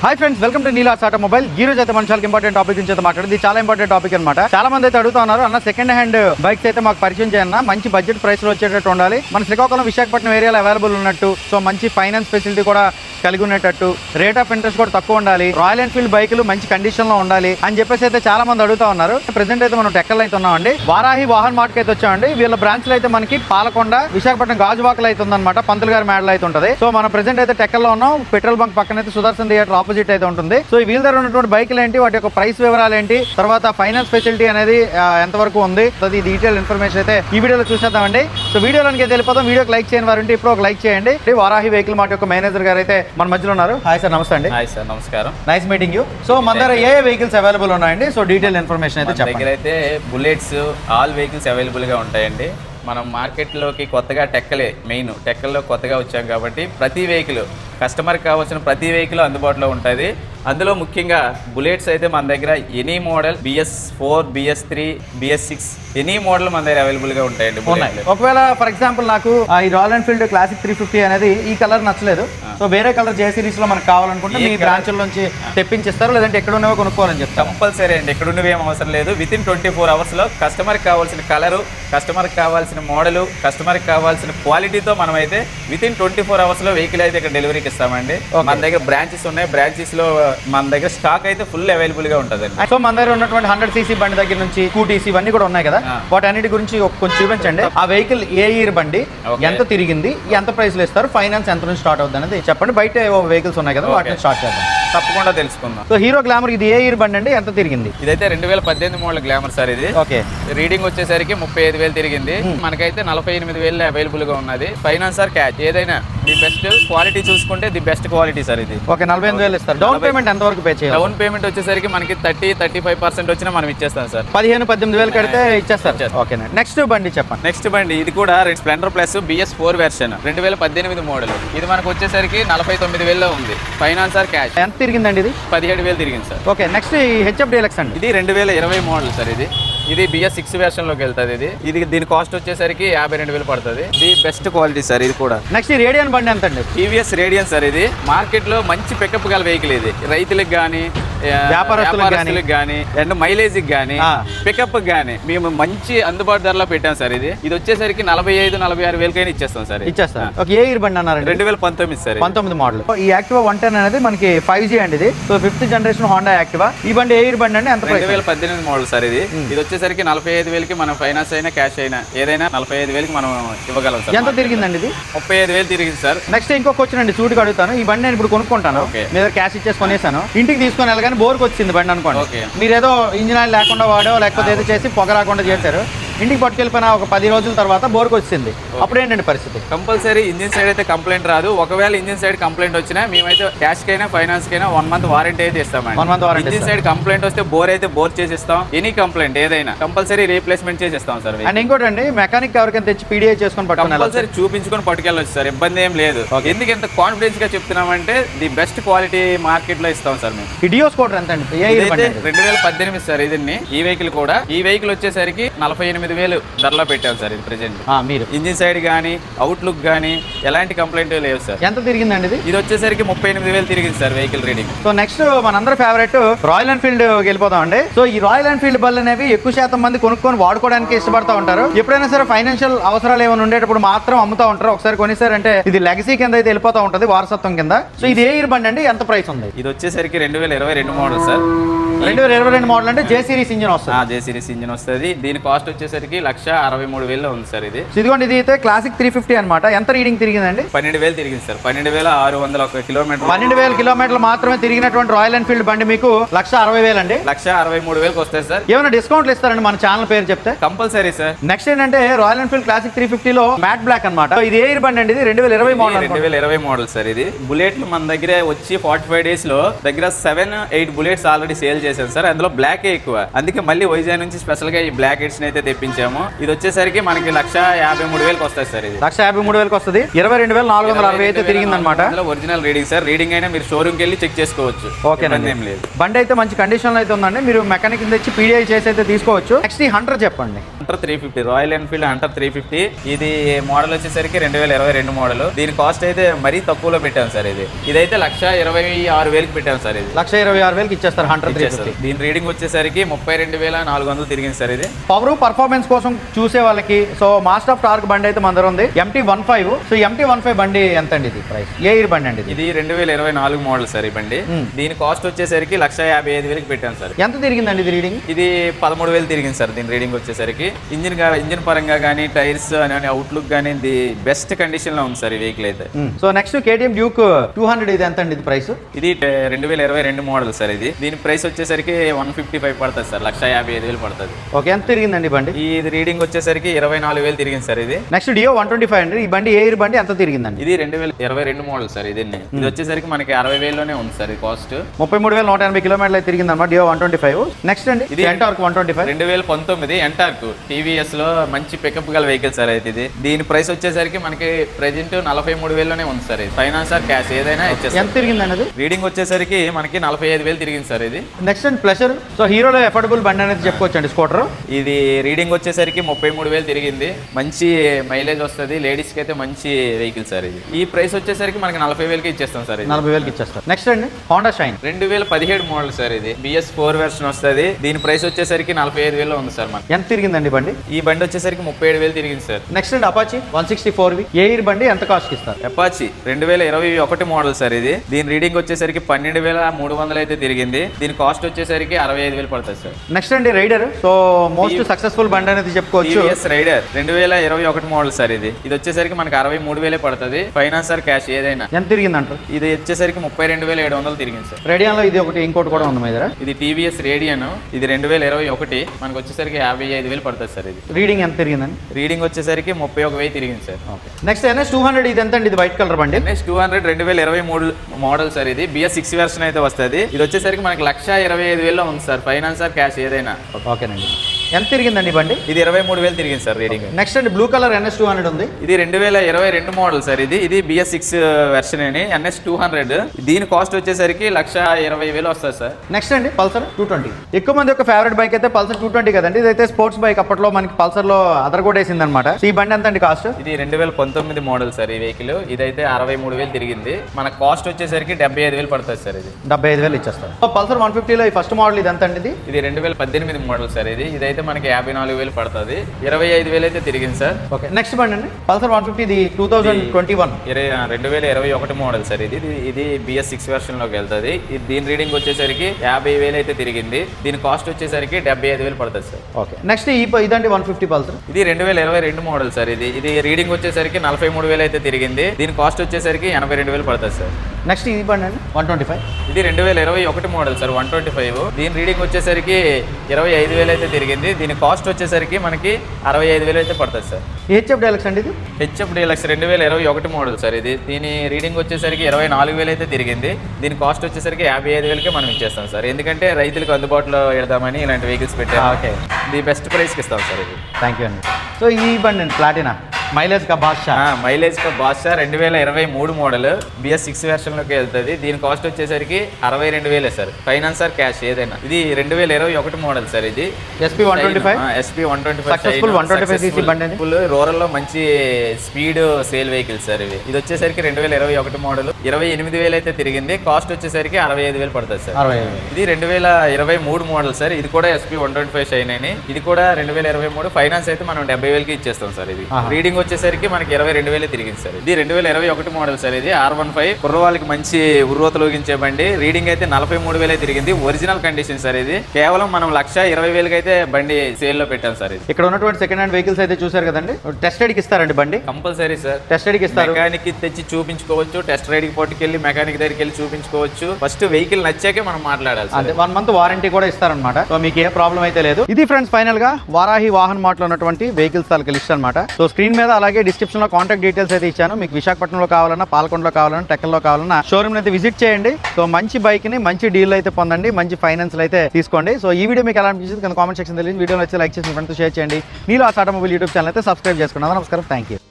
Hi friends welcome to Neela's automobile ఈ రోజు అయితే మన చాలా ఇంపార్టెంట్ టాపిక్ నుంచి అయితే చాలా ఇంపార్టెంట్ టాపిక్ అనమాట చాలా మంది అయితే అడుగుతా ఉన్నారు అన్న సెకండ్ హ్యాండ్ బైక్స్ అయితే మాకు పరిచయం చేయన్న మంచి బడ్జెట్ ప్రైస్లో వచ్చేటట్టు ఉండాలి. మన శ్రీకాకుళం విశాఖపట్నం ఏరియాలో అవైలబుల్ ఉన్నట్టు సో మంచి ఫైనాన్స్ ఫెసిలిటీ కూడా కలిగి ఉండేటట్టు రేట్ ఆఫ్ ఇంట్రెస్ట్ కూడా తక్కువ ఉండాలి. రాయల్ ఎన్ఫీల్డ్ బైకులు మంచి కండిషన్లో ఉండాలి అని చెప్పేసి అయితే చాలా మంది అడుగుతా ఉన్నారు. ప్రెసెంట్ అయితే మనం టెక్కల్ అయితే ఉన్నామండి. వారాహి వాహన్ మార్ట్ అయితే వచ్చామండి. వీళ్ళ బ్రాంచ్ అయితే మనకి పాలకొండ విశాఖపట్నం గాజువాకలు అయితే ఉందన్నమాట. పంతులు గారి మేడల్ అయితే ఉంటుంది. సో మనం ప్రెసెంట్ అయితే టెక్కల్లో ఉన్నాం. పెట్రోల్ బంక్ పక్కన అయితే సుదర్శన్ థియేటర్ ఆపోజిట్ అయితే ఉంటుంది. సో ఈ వీల్ దగ్గర ఉన్నటువంటి బైకులు ఏంటి? వాటి యొక్క ప్రైస్ వివరాలు ఏంటి? తర్వాత ఫైనాన్స్ ఫెసిలిటీ అనేది ఎంతవరకు ఉంది? అది డీటెయిల్ ఇన్ఫర్మేషన్ అయితే ఈ వీడియోలో చూసేద్దామండి. సో వీడియోలోకి వెళ్ళిపోతాం వీడియోకి లైక్ చేయని వారు ఇప్పుడు ఒక లైక్ చేయండి. వారాహి వెహికల్ మార్ట్ యొక్క మేనేజర్ గారు అయితే మన మధ్యలో ఉన్నారు. హాయ్ సార్ నమస్తే అండి. హాయ్ సార్ నమస్కారం. నైస్ మీటింగ్ యూ సో మన దగ్గర ఏ వెహికల్స్ అవైలబుల్ ఉన్నాయండి? సో డీటెయిల్ ఇన్ఫర్మేషన్ అయితే దగ్గర అయితే బుల్లెట్స్ ఆల్ వెహికల్స్ అవైలబుల్గా ఉంటాయండి. మనం మార్కెట్లోకి కొత్తగా టెక్కలే మెయిన్ టెక్కల్లో కొత్తగా వచ్చాం కాబట్టి ప్రతి వెహికల్ కస్టమర్కి కావాల్సిన ప్రతి వెహికల్ అందుబాటులో ఉంటుంది. అందులో ముఖ్యంగా బుల్లెట్స్ అయితే మన దగ్గర any model BS four BS three BS six any model మన దగ్గర అవైలబుల్గా ఉంటాయండి ఉన్నాయి. బుల్లెట్లు ఒకవేళ ఫర్ ఎగ్జాంపుల్ నాకు ఈ Royal Enfield classic three fifty అనేది ఈ కలర్ నచ్చలేదు. సో వేరే కలర్ జే సిరీస్లో మనకు కావాలనుకుంటే మీ? బ్రాంచ్ నుంచి తెప్పించిస్తారు. లేదంటే ఎక్కడ ఉన్నవో కొనుక్కోవాలని చెప్తాం కంపల్సరీ అండి. ఎక్కడ ఉన్నవి ఏం అవసరం లేదు. విత్ ఇన్ ట్వంటీ ఫోర్ అవర్స్లో కస్టమర్కి కావాల్సిన కలరు కస్టమర్కి కావాల్సిన మోడలు కస్టమర్కి కావాల్సిన క్వాలిటీతో మనం అయితే విత్ ఇన్ ట్వంటీ ఫోర్ అవర్స్లో వెహికల్ అయితే ఇక్కడ డెలివరీకి ఇస్తామండి మన దగ్గర బ్రాంచెస్ ఉన్నాయి. బ్రాంచెస్లో మన దగ్గర స్టాక్ అయితే ఫుల్ అవైలబుల్గా ఉంటుందండి. సో మన దగ్గర ఉన్నటువంటి హండ్రెడ్ సీసీ బండి దగ్గర నుంచి స్కూటీస్ ఇవన్నీ కూడా ఉన్నాయి కదా. వాటన్నిటి గురించి కొంచెం చూపించండి. ఆ వెహికల్ ఏ ఇయర్ బండి. ఎంత తిరిగింది ఎంత ప్రైస్లో ఇస్తారు ఫైనాన్స్ ఎంత నుంచి స్టార్ట్ అవుతుంది అనేది చెప్పండి. బయట వెహికల్స్ ఉన్నాయి కదా. వాటిని స్టార్ట్ చేద్దాం. తప్పకుండా తెలుసుకుందాం. సో హీరో గ్లామర్ ఇది ఏ ఇయర్ బండి అండి? ఎంత తిరిగింది? ఇదైతే రెండు వేల పద్దెనిమిది మోడల్ గ్లామర్ సార్ ఇది. ఓకే. రీడింగ్ వచ్చేసరికి ముప్పై ఐదు వేలు తిరిగింది. మనకైతే నలభై ఎనిమిది వేలు అవైలబుల్గా ఉన్నది. ఫైనాన్స్ ఆర్ క్యాష్ ఏదైనా ది బెస్ట్ క్వాలిటీ చూసుకుంటే ది బెస్ట్ క్వాలిటీ సార్ ఇది. ఓకే నలభై ఎనిమిది వేలు ఇస్తారు. డౌన్ పేమెంట్ ఎంత వరకు పే చేయాలి? డౌన్ పేమెంట్ వచ్చేసరికి మనకి థర్టీ థర్టీ ఫైవ్ పర్సెంట్ వచ్చినా మనం ఇచ్చేస్తాం సార్. పదిహేను పద్దెనిమిది వేలు కడితే ఇచ్చేస్తారు. ఓకేనండి నెక్స్ట్ బండి చెప్పండి. నెక్స్ట్ బండి ఇది కూడా Splendor plus BS four version రెండు వేల పద్దెనిమిది మోడల్. ఇది మనకు వచ్చేసరికి నలభై తొమ్మిది వేలలో ఉంది. ఫైనాన్స్ ఆర్ క్యాష్ ఎంత తిరిగిందండి ఇది? పదిహేడు వేలు తిరిగింది సార్. ఓకే నెక్స్ట్ ఈ హెచ్ఎఫ్ డీలక్స్ అండి. ఇది రెండు వేల ఇరవై మోడల్ సార్ ఇది. ఇది బిఎస్ సిక్స్ వెర్షన్లోకి వెళ్తుంది ఇది. ఇది దీని కాస్ట్ వచ్చేసరికి యాభై రెండు వేలు పడుతుంది. ఇది బెస్ట్ క్వాలిటీ సార్ ఇది కూడా. నెక్స్ట్ రేడియన్ బండి ఎంత అండి టీవీఎస్ రేడియన్ సార్ ఇది. మార్కెట్లో మంచి పికప్ గల వెహికల్ ఇది. రైతులకు కానీ వ్యాపారస్తులకు గానీ. కానీ అండ్ మైలేజ్ కానీ. పికప్ కానీ మేము మంచి అందుబాటు ధరలో పెట్టాం సార్ ఇది. ఇది వచ్చేసరికి నలభై ఐదు నలభై ఆరు వేలకైనా ఇచ్చేస్తాం సార్ ఓకే ఏ ఇయర్ బండి అన్నారండి? రెండు వేల పంతొమ్మిది సార్. పంతొమ్మిది మోడల్ ఈ యాక్టివా వన్ టెన్ అనేది మనకి ఫైవ్ జీ అండి ఇది. So fifth generation Honda Activa ఈ బండి ఏ ఇయర్ బండి అండి? ఎంత రెండు వేల పద్దెనిమిది మోడల్ సార్ ఇది. ఇది వచ్చేసరికి నలభై ఐదు వేలకి మనం ఫైనాన్స్ అయినా క్యాష్ అయినా ఏదైనా నలభై ఐదు వేలకి మనం ఇవ్వగలం సార్. ఎంత తిరిగిందండి ఇది? ముప్పై ఐదు వేలు తిరిగింది సార్. నెక్స్ట్ ఇంకొక వచ్చిన అండి సూటికి అడుగుతాను. ఈ బండి నేను ఇప్పుడు కొనుక్కుంటాను. ఓకే. మీ దగ్గర క్యాష్ ఇచ్చేసి కొనేసాను. ఇంటికి తీసుకొని వెళ్ళగానే బోర్కి వచ్చింది బండి అనుకోండి. ఓకే. మీరు ఏదో ఇంజిన్ ఆయిల్ లేకుండా వాడో లేకపోతే ఏదో చేసి పొగ రాకుండా చేశారు. ఇంటికి పట్టుకెళ్ళిపోయిన ఒక పది రోజుల తర్వాత బోర్కి వచ్చింది అప్పుడు ఏంటండి పరిస్థితి? కంపల్సరీ ఇంజిన్ సైడ్ అయితే కంప్లైంట్ రాదు. ఒకవేళ ఇంజిన్ సైడ్ కంప్లైంట్ వచ్చినా మేమైతే క్యాష్ కైనా ఫైనాన్స్ కైనా వన్ మంత్ వారంటీ అయితే ఇస్తామండి. One month warranty engine side complaint వస్తే బోర్ అయితే బోర్ చేసిస్తాం. ఎనీ కంప్లైంట్ ఏదైనా కంపల్సరీ రీప్లేస్మెంట్ చేసిస్తాం సార్ అండ్ ఇంకోటి అండి మెకానిక్ ఎవరికైనా తెచ్చి పీడిఐ చేసుకొని. కంపల్సరీ చూపించుకొని పట్టుకెళ్ళొచ్చు సార్ ఇబ్బంది ఏం లేదు. ఎందుకు ఎంత కాన్ఫిడెన్స్గా చెప్తున్నామంటే ది బెస్ట్ క్వాలిటీ మార్కెట్లో ఇస్తాం సార్ మేము. ఈ డియో స్కూటర్ ఎంత అండి? రెండు వేల పద్దెనిమిది సార్ ఇది ఈ వెహికల్ కూడా. ఈ వెహికల్ వచ్చేసరికి నలభై ఎనిమిది వేలు ధరలో పెట్టాం సార్ ఇది ప్రెజెంట్ మీరు. ఇంజిన్ సైడ్ కానీ అవుట్లుక్ కానీ ఎలాంటి కంప్లైంట్ లేవు సార్. ఎంత తిరిగిందండి ఇది? ఇది వచ్చేసరికి ముప్పై ఎనిమిది వేలు తిరిగింది sir vehicle reading so next మనందరి ఫేవరెట్ రాయల్ ఎన్ఫీల్డ్ వెళ్ళిపోతాం అండి సో ఈ రాయల్ ఎన్ఫీల్డ్ బళ్ళు అనేవి ఎక్కువ శాతం మంది కొనుక్కొని వాడుకోవడానికి ఇష్టపడతా ఉంటారు. ఎప్పుడైనా సరే ఫైనాన్షియల్ అవసరాలు ఏమైనా ఉండేటప్పుడు మాత్రం అమ్ముతా ఉంటారు. ఒకసారి కొనేసారంటే ఇది లెగసీ కింద అయితే వెళ్ళిపోతా ఉంటుంది వారసత్వం కింద. సో ఇది ఏ ఇయర్ బండి అండి? ఎంత ప్రైస్ ఉంది? ఇది వచ్చేసరికి రెండు వేల ఇరవై రెండు మోడల్ సార్. రెండు వేల ఇరవై రెండు మోడల్ అంటే జే సిరీస్ ఇంజిన్ వస్తుంది. జే సిరీస్ ఇంజిన్ వస్తుంది. దీని కాస్ట్ వచ్చేసరికి లక్ష అరవై మూడు వేలు ఉంది సార్ ఇది. ఇదిగోండి ఇది అయితే క్లాసిక్ త్రీ ఫిఫ్టీ అనమాట ఎంత రీడింగ్ తిరిగిందండి? పన్నెండు వేలు తిరిగింది సార్. పన్నెండు వేల ఆరు వందల ఒక కిలోమీటర్ పన్నెండు వేల కిలోమీటర్లు మాత్రమే తిరిగినటువంటి రాయల్ ఎన్ఫీల్డ్ బండి మీకు లక్ష అరవై వేలు అండి లక్ష అరవై మూడు వేలకు వస్తాయి సార్. ఏమైనా డిస్కౌంట్లు ఇస్తారండి మన ఛానల్ పేరు చెప్తే? Compulsory sir. నెక్స్ట్ ఏంటంటే రాయల్ ఎన్ఫీల్డ్ క్లాసిక్ త్రీ ఫిఫ్టీలో మ్యాట్ బ్లాక్ అనమాట ఇది ఏ ఇయర్ బండి అండి ఇది? రెండు వేల ఇరవై మోడల్ రెండు వేల ఇరవై మోడల్ సార్ ఇది. బుల్లెట్లు మన దగ్గర వచ్చి ఫార్టీ ఫైవ్ డేస్లో దగ్గర seven eight bullets already sale చేశాను సార్. అందులో బ్లాక్ ఎక్కువ. అందుకే మళ్ళీ వైజాగ్ నుంచి స్పెషల్గా ఈ బ్లాక్ ఎడ్స్ అయితే తెప్పించాము. ఇది వచ్చేసరికి మనకి లక్ష యాభై మూడు వేలకు వస్తాయి సార్ ఇది. లక్ష యాభై మూడు వేలకు వస్తుంది. ఇరవై రెండు వేల నాలుగు వందల అరవై అయితే తిరిగింది అనమాట ఒరిజినల్ రీడింగ్ సార్. రీడింగ్ అయినా మీరు షోరూమ్కి వెళ్ళి చెక్ చేసుకోవచ్చు. ఓకేనండి. ఇబ్బంది ఏం లేదు. బండి అయితే మంచి కండిషన్లో అయితే ఉందండి. మీరు మెకానిక్ తెచ్చి పీడిఐ చేసి అయితే తీసుకోవచ్చు. నెక్స్ట్ హంటర్ చెప్పండి. Hunter three fifty Royal Enfield Hunter three fifty ఇది మోడల్ వచ్చేసరికి రెండు వేల ఇరవై రెండు మోడల్ దీని కాస్ట్ అయితే మరీ తక్కువలో పెట్టాం సార్ ఇది. ఇదైతే లక్ష ఇరవై ఆరు వేలకి పెట్టాం సార్ ఇది. లక్ష ఇరవై ఆరు వేలకి ఇచ్చేస్తారు హండ్రెడ్ త్రీ ఇచ్చేస్తారు. దీని రీడింగ్ వచ్చేసరికి ముప్పై రెండు వేల నాలుగు వందలు తిరిగింది సార్ ఇది. పవర్ పర్ఫార్మెన్స్ కోసం చూసే వాళ్ళకి సో మాస్టర్ ఆఫ్ టార్క్ బండి అయితే మన దగ్గర ఉంది. MT one five so MT one five బండి ఎంత అండి ఇది ప్రైస్ ఏ ఇయర్ బండి అండి ఇది? రెండు వేల ఇరవై నాలుగు మోడల్ సార్ ఈ బండి. మ్మ్. దీని కాస్ట్ వచ్చేసరికి లక్ష యాభై ఐదు వేలకి పెట్టాను సార్. ఎంత తిరిగిందండి ఇది రీడింగ్ ఇది పదమూడు వేలు తిరిగింది సార్ దీని రీడింగ్ వచ్చేసరికి. ఇంజిన్ ఇంజిన్ పరంగా కానీ టైర్స్ అని అవుట్లుక్ కానీ ఇది బెస్ట్ కండిషన్లో ఉంది సార్ ఈ వెహికల్ అయితే. So next KTM Duke two hundred ఇది ఎంత అండి ఇది ప్రైస్ ఇది రెండు వేల ఇరవై రెండు మోడల్ సార్ ఇది. దీని ప్రైస్ వచ్చేసరికి వన్ ఫిఫ్టీ ఫైవ్ పడుతుంది సార్. లక్ష యాభై ఐదు వేలు పడుతుంది. ఓకే ఎంత తిరిగిందండి బండి? ఈ ఇది రీడింగ్ వచ్చేసరికి ఇరవై నాలుగు వేలు తిరిగింది సార్ ఇది. Next Dio one twenty five అండి. ఈ బండి ఏ ఇయర్ బండి ఎంత తిరిగిందండి? ఇది రెండు వేల ఇరవై రెండు మోడల్ సార్ ఇది ఇది వచ్చేసరికి మనకి అరవై వేలలోనే ఉంది సార్ ఈ కాస్ట్ ముప్పై మూడు వేల నూట ఎనభై కిలోమీటర్లు తిరిగింది అనమాట Dio one twenty five next అండి ఇది ఇది- ఎంటార్క్ వన్ ట్వంటీ ఫైవ్ రెండు వేల పంతొమ్మిది ఎంటార్క్ టీవీఎస్లో మంచి పికప్ గల వెహికల్ సార్ అయితే ఇది. దీని ప్రైస్ వచ్చేసరికి మనకి ప్రెజెంట్ నలభై మూడు వేలలోనే ఉంది సార్ ఇది. ఫైనాన్స్ ఆర్ క్యాష్ ఏదైనా ఇచ్చేస్తారు ఎంత తిరిగిందండి అది రీడింగ్ వచ్చేసరికి మనకి నలభై ఐదు వేలు తిరిగింది సార్ ఇది. నెక్స్ట్ అండ్ ప్లెషర్ సో హీరోలో ఎఫోర్డబుల్ బండి అనేది చెప్పుకోవచ్చండి స్కూటర్ ఇది రీడింగ్ వచ్చేసరికి ముప్పై మూడు వేలు తిరిగింది. మంచి మైలేజ్ వస్తుంది. లేడీస్కి అయితే మంచి వెహికల్ సార్ ఇది. ఈ ప్రైస్ వచ్చేసరికి మనకి నలభై వేలకి ఇచ్చేస్తాం సార్ ఇది. నలభై వేలకి ఇచ్చేస్తారు నెక్స్ట్ అండి హోండా షైన్ రెండు వేల పదిహేడు మోడల్ సార్ ఇది. బిఎస్ ఫోర్ వెర్షన్ వస్తుంది. దీని ప్రైస్ వచ్చేసరికి నలభై ఐదు వేలు ఉంది సార్ మనకి. ఎంత తిరిగిందండి బండి? ఈ బండి వచ్చేసరికి ముప్పై ఏడు వేలు తిరిగింది సార్. నెక్స్ట్ అండి Apache one sixty four V. ఏ ఇయర్ బండి? ఎంత కాస్ట్ ఇస్తారు? అపాచి రెండు వేల ఇరవై ఒకటి మోడల్ సార్ ఇది. దీని రీడింగ్ వచ్చేసరికి పన్నెండు వేల మూడు వందలు అయితే తిరిగింది. దీని కాస్ట్ వచ్చేసరికి అరవై ఐదు వేలు పడుతుంది సార్. నెక్స్ట్ అండి రైడర్ సో మోస్ట్ సక్సెస్ఫుల్ బండి అనేది చెప్పుకోవచ్చు. టీవీఎస్ రైడర్ రెండు వేల ఇరవై ఒకటి మోడల్ సార్ ఇది. ఇది వచ్చేసరికి మనకి అరవై మూడు వేలే పడుతుంది. ఫైనాన్స్ సార్ క్యాష్ ఏదైనా. ఎంత తిరిగిందంటారు ఇది వచ్చేసరికి ముప్పై రెండు వేల ఏడు వందలు తిరిగింది సార్. రేడియాన్లో ఇది ఒకటి ఇంకోటి కూడా ఉంది మీ దగ్గర ఇది టీవీఎస్ రేడియన్ ఇది రెండు వేల ఇరవై ఒకటి. మనకు వచ్చేసరికి యాభై ఐదు వేలు పడుతుంది సార్ ఇది. రీడింగ్ ఎంత తిరిగిందండి? రీడింగ్ వచ్చేసరికి ముప్పై ఒక వెయ్యి తిరిగింది sir. Okay. Next NS two hundred ఇది ఎంత అండి ఇది వైట్ కలర్ బండి? ఎన్ఎస్ టూ హండ్రెడ్ రెండు వేల ఇరవై మూడు మోడల్ సార్ ఇది. బిఎస్ సిక్స్ వెర్షన్ అయితే వస్తుంది. ఇది వచ్చేసరికి మనకి లక్ష ఇరవై ఐదు వేలలో ఉంది సార్. ఫైనాన్స్ సార్ క్యాష్ ఏదైనా. ఓకేనండి. ఎంత తిరిగిందండి బండి? ఇది ఇరవై మూడు వేలు తిరిగింది సార్ రీడింగ్. నెక్స్ట్ అండి blue colour NS two hundred ఉంది. ఇది రెండు వేల ఇరవై రెండు మోడల్ సార్ ఇది. ఇది బిఎస్ సిక్స్ వెర్షన్ అని ఎన్ఎస్ టూ హండ్రెడ్ దీని కాస్ట్ వచ్చేసరికి లక్ష ఇరవై వేలు వస్తుంది సార్. నెక్స్ట్ అండి పల్సర్ టూ ట్వంటీ ఎక్కువ మంది యొక్క ఫేవరెట్ బైక్ అయితే పల్సర్ టూ ట్వంటీ కదండి. ఇదైతే స్పోర్ట్స్ బైక్ అప్పట్లో మనకి పల్సర్లో అదరగొట్టేసింది అనమాట ఈ బండి ఎంత అండి కాస్ట్ ఇది రెండు వేల పంతొమ్మిది మోడల్ సార్ ఈ వెహికల్ ఇదైతే అరవై మూడు వేలు తిరిగింది. మన కాస్ట్ వచ్చేసరికి డెబ్బై ఐదు వేలు పడుతుంది సార్ ఇది. డెబ్బై ఐదు వేలు ఇచ్చేస్తారు. పల్సర్ వన్ ఫిఫ్టీలో ఈ ఫస్ట్ మోడల్ ఇది ఎంత అండి ఇది? ఇది రెండు వేల పద్దెనిమిది మోడల్ సార్ ఇది. ఇదైతే మనకి యాభై నాలుగు వేలు పడుతుంది. ఇరవై ఐదు వేలు అయితే తిరిగింది సార్. ఓకే నెక్స్ట్ బండి అండి. పల్సర్ వన్ ఫిఫ్టీ ఇది టూ థౌజండ్ ట్వంటీ వన్ ఇరవై రెండు వేల ఇరవై ఒకటి మోడల్ సార్ ఇది. ఇది బిఎస్ సిక్స్ వెర్షన్లోకి వెళ్తుంది. ఇది దీని రీడింగ్ వచ్చేసరికి యాభై వేలు అయితే తిరిగింది. దీని కాస్ట్ వచ్చేసరికి డెబ్బై ఐదు వేలు పడుతుంది సార్. ఓకే నెక్స్ట్ ఈ ఇదండి వన్ ఫిఫ్టీ పల్సర్. ఇది రెండు వేల ఇరవై రెండు మోడల్ సార్ ఇది. ఇది రీడింగ్ వచ్చేసరికి నలభై మూడు వేలు అయితే తిరిగింది. దీని కాస్ట్ వచ్చేసరికి ఎనభై రెండు వేలు పడుతుంది సార్. నెక్స్ట్ ఈ బండి అండి. One twenty five. ఇది రెండు వేల ఇరవై ఒకటి model sir one twenty five. దీని రీడింగ్ వచ్చేసరికి ఇరవై ఐదు వేలు అయితే తిరిగింది. దీని కాస్ట్ వచ్చేసరికి మనకి అరవై ఐదు వేలు అయితే పడుతుంది సార్ హెచ్ఎఫ్ డైలక్స్ అండి ఇది? హెచ్ఎఫ్ డీలక్స్ రెండు వేల ఇరవై ఒకటి మోడల్ సార్ ఇది దీని రీడింగ్ వచ్చేసరికి ఇరవై నాలుగు వేలు అయితే తిరిగింది. దీని కాస్ట్ వచ్చేసరికి యాభై ఐదు వేలకే మనం ఇచ్చేస్తాం సార్ ఎందుకంటే రైతులకు అందుబాటులో పెడదామని ఇలాంటి వెహికల్స్ పెట్టాము. ఓకే ఇది బెస్ట్ ప్రైస్కి ఇస్తాం సార్ ఇది. థ్యాంక్ యూ అండి. సో ఈ బండి అండి ప్లాటినా మైలేజ్ కా బాద్షా మైలేజ్ బాద్షా రెండు వేల ఇరవై మూడు మోడల్. బిఎస్ సిక్స్ వెర్షన్లోకి వెళ్తుంది. దీని కాస్ట్ వచ్చేసరికి అరవై రెండు వేలే సార్. ఫైనాన్స్ ఆర్ క్యాష్ ఏదైనా. ఇది రెండు వేల ఇరవై ఒకటి మోడల్ సార్ ఇది. SP one twenty five SP one twenty Successful 125 cc బండి అది. రూరల్లో మంచి స్పీడ్ సేల్ వెహికల్ సార్ ఇవి ఇది వచ్చేసరికి రెండు వేల ఇరవై ఒకటి మోడల్. ఇరవై ఎనిమిది వేలు అయితే తిరిగింది. కాస్ట్ వచ్చేసరికి అరవై ఐదు వేలు పడుతుంది సార్. అరవై ఇది రెండు వేల ఇరవై మూడు మోడల్ సార్. ఇది కూడా SP one twenty five Shine అని. ఇది కూడా రెండు వేల ఇరవై మూడు. ఫైనాన్స్ అయితే మనం డెబ్బై వేలకి ఇచ్చేస్తాం సార్ ఇది. ఆహా. రీడింగ్ వచ్చేసరికి మనకి ఇరవై రెండు వేలే తిరిగింది సార్. ఇది రెండు వేల ఇరవై ఒకటి మోడల్ సార్ ఇది. ఆర్ వన్ ఫైవ్ కుర్రవాళ్ళకి మంచి ఉర్రోతలోగించే బండి. రీడింగ్ అయితే నలభై మూడు వేలే తిరిగింది. ఒరిజినల్ కండిషన్ సార్ ఇది. కేవలం మనం లక్ష ఇరవై వేలకి అయితే బండి సేల్లో పెట్టాం సార్ ఇది. ఇక్కడ ఉన్నటువంటి సెకండ్ హ్యాండ్ వెహికల్స్ అయితే చూసారు కదండి. టెస్టెడ్కి ఇస్తారండి బండి? Compulsory sir. టెస్టెడ్కి ఇస్తారు. మెకానిక్ తెచ్చి చూపించుకోవచ్చు. టెస్ట్ రైడ్కి పట్టుకెళ్ళి మెకానిక్ దగ్గరికి వెళ్ళి చూపించుకోవచ్చు. ఫస్ట్ వెహికల్ నచ్చాకే మనం మాట్లాడాలి అదే వన్ మంత్ వారంటీ కూడా ఇస్తారనమాట సో మీకు ఏ ప్రాబ్లం అయితే లేదు. ఇది ఫ్రెండ్స్ ఫైనల్గా వారాహి వాహన్ మార్ట్లో ఉన్నటువంటి వెహికల్స్ తాలూకు లిస్ట్ అనమాట సో స్క్రీన్ మీద అలాగే డిస్క్రిప్షన్లో కాంటాక్ట్ డీటెయిల్స్ అయితే ఇచ్చాను. మీకు విశాఖపట్నంలో కావాలన్నా పాల్కొండలో కావాలన్నా టెక్కల్లో కావాలన్నా షోరూమ్ అయితే విజిట్ చేయండి. సో మంచి బైక్ని మంచి డీల్ అయితే పొందండి. మంచి ఫైనాన్స్ అయితే తీసుకోండి. సో ఈ వీడియో మీకు ఎలా అనిపించింది కానీ కామెంట్ సెక్షన్ తెలియదు వీడియో నచ్చి లైక్ చేసి ఫ్రెండ్స్ షేర్ చేయండి. మీరు ఆ సాటో మొబైల్ యూట్యూబ్ ఛానల్ అయితే సబ్స్క్రైబ్ చేసుకున్నాను. నమస్కారం. Thank you